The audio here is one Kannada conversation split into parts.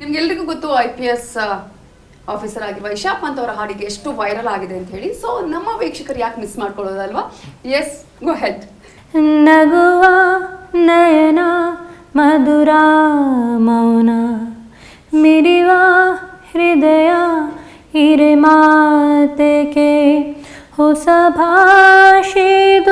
ನಿಮ್ಗೆಲ್ರಿಗೂ ಗೊತ್ತು ಐ ಪಿ ಎಸ್ ಆಫೀಸರ್ ಆಗಿರುವ ಇಶಾ ಪಂತ್ ಅವರ ಹಾಡಿಗೆ ಎಷ್ಟು ವೈರಲ್ ಆಗಿದೆ ಅಂತ ಹೇಳಿ. ಸೊ ನಮ್ಮ ವೀಕ್ಷಕರು ಯಾಕೆ ಮಿಸ್ ಮಾಡ್ಕೊಳ್ಳೋದಲ್ವಾ? ಎಸ್ ಗೋ ಹೆಡ್ ನಗುವ ನಯನ, ಮಧುರ ಮೌನ, ಮಿರಿವ ಹೃದಯ ಹಿರೆ ಮಾತೆಗೆ ಹೊಸ ಭಾಷೆದು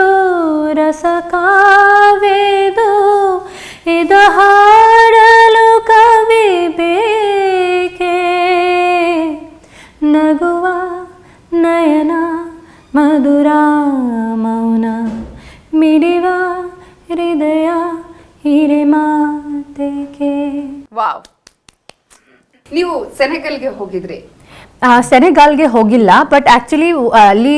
ಹೃದಯ ಹಿರೆ ಮಾತೆಗೆ ವಾವ್. ನೀವು ಸೆನೆಗಲ್ಗೆ ಹೋಗಿದ್ರಿ? ಸೆನೆಗಾಲ್ಗೆ ಹೋಗಿಲ್ಲ ಬಟ್ ಆಕ್ಚುಲಿ ಅಲ್ಲಿ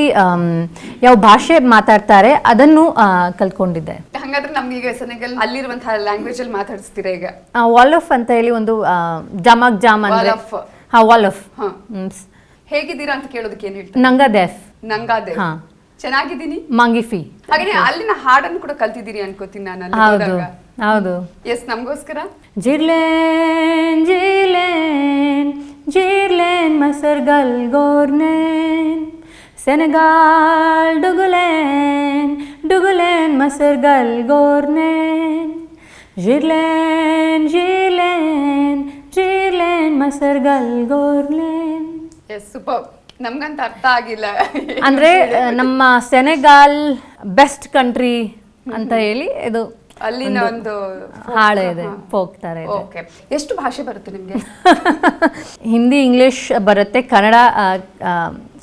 ಯಾವ ಭಾಷೆ ಮಾತಾಡ್ತಾರೆ ಅದನ್ನು ಆ, ಕಲ್ತ್ಕೊಂಡಿದ್ದೆ. ಹಂಗಾದ್ರೆ ನಮ್ಗೆ ಈಗ ಸೆನೆಗಲ್ ಅಲ್ಲಿರುವಂತಹ ಲ್ಯಾಂಗ್ವೇಜ್ ಅಲ್ಲಿ ಮಾತಾಡಿಸ್ತೀರಾ ಈಗ? ವಾಲಫ್ ಅಂತ ಹೇಳಿ ಒಂದು ಆ, ಜಮಕ್ ಜಾಮ್ ಅಂದ್ರೆ ವಾಲಫ್. ಹಾ ವಾಲಫ್. ಹಾ. ಹೇಗಿದ್ದೀರಾ ಅಂತ ಕೇಳೋದಕ್ಕೆ ಏನ್ ಹೇಳ್ತಾರೆ? ನಂಗದೆಫ್ ನಂಗಾದೆ ಹಾ. ಚೆನ್ನಾಗಿದ್ದೀನಿ. ಮಂಗಿಫಿ ಹಾಗೆ ಅಲ್ಲಿನ ಹಾಡನ್ನು ಕೂಡ ಕಲ್ತಿದ್ದೀರಿ ಅನ್ಕೋತೀನಿ ನಾನು ಹೌದು ಹೌದು. ಎಸ್ ನಮಗೋಸ್ಕರ? ಜಿರ್ಲೇನ್ ಜಿರ್ಲೇನ್ ಜಿರ್ಲೇನ್ ಮಸರ್ಗಲ್ ಗೋರ್ನೇನ್ ಸೆನೆಗಾಲ್ ಡುಗುಲೇನ್ ಡುಗುಲೇನ್ ಮಸರ್ಗಲ್ ಗೋರ್ನೇನ್. ಜಿರ್ಲೇನ್ ಜಿರ್ಲೇನ್ ಜಿರ್ಲೇನ್ ಮಸರ್ಗಲ್ ಗೋರ್ಲೇನ್ ಎಸ್ ಸೂಪರ್ ನಮ್ಗಂತ ಅರ್ಥ ಆಗಿಲ್ಲ. ಅಂದ್ರೆ ನಮ್ಮ ಸೆನೆಗಾಲ್ ಬೆಸ್ಟ್ ಕಂಟ್ರಿ ಅಂತ ಹೇಳಿ ಇದು ಅಲ್ಲಿನ ಒಂದು ಹಾಳೆ ಇದೆ ಹೋಗ್ತಾರೆ ಇದೆ. ಓಕೆ. ಎಷ್ಟು ಭಾಷೆ ಬರುತ್ತೆ ನಿಮ್ಗೆ? ಹಿಂದಿ ಇಂಗ್ಲಿಷ್ ಬರುತ್ತೆ ಕನ್ನಡ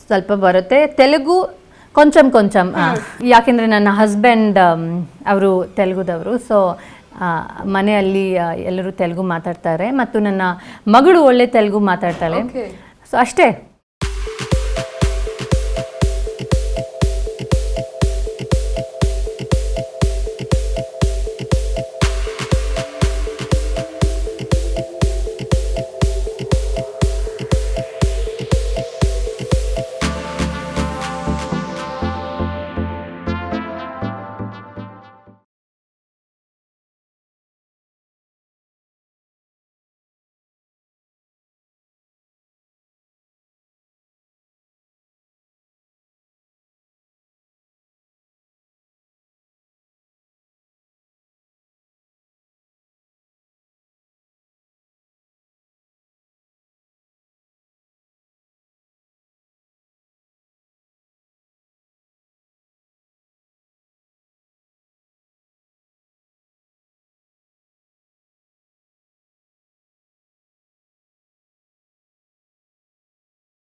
ಸ್ವಲ್ಪ ಬರುತ್ತೆ ತೆಲುಗು ಕೊಂಚಂ ಕೊಂಚಂ ಯಾಕೆಂದ್ರೆ ನನ್ನ ಹಸ್ಬೆಂಡ್ ಅವರು ತೆಲುಗುದವರು ಸೊ ಮನೆಯಲ್ಲಿ ಎಲ್ಲರೂ ತೆಲುಗು ಮಾತಾಡ್ತಾರೆ ಮತ್ತು ನನ್ನ ಮಗಳು ಒಳ್ಳೆ ತೆಲುಗು ಮಾತಾಡ್ತಾಳೆ. ಸೊ ಅಷ್ಟೇ.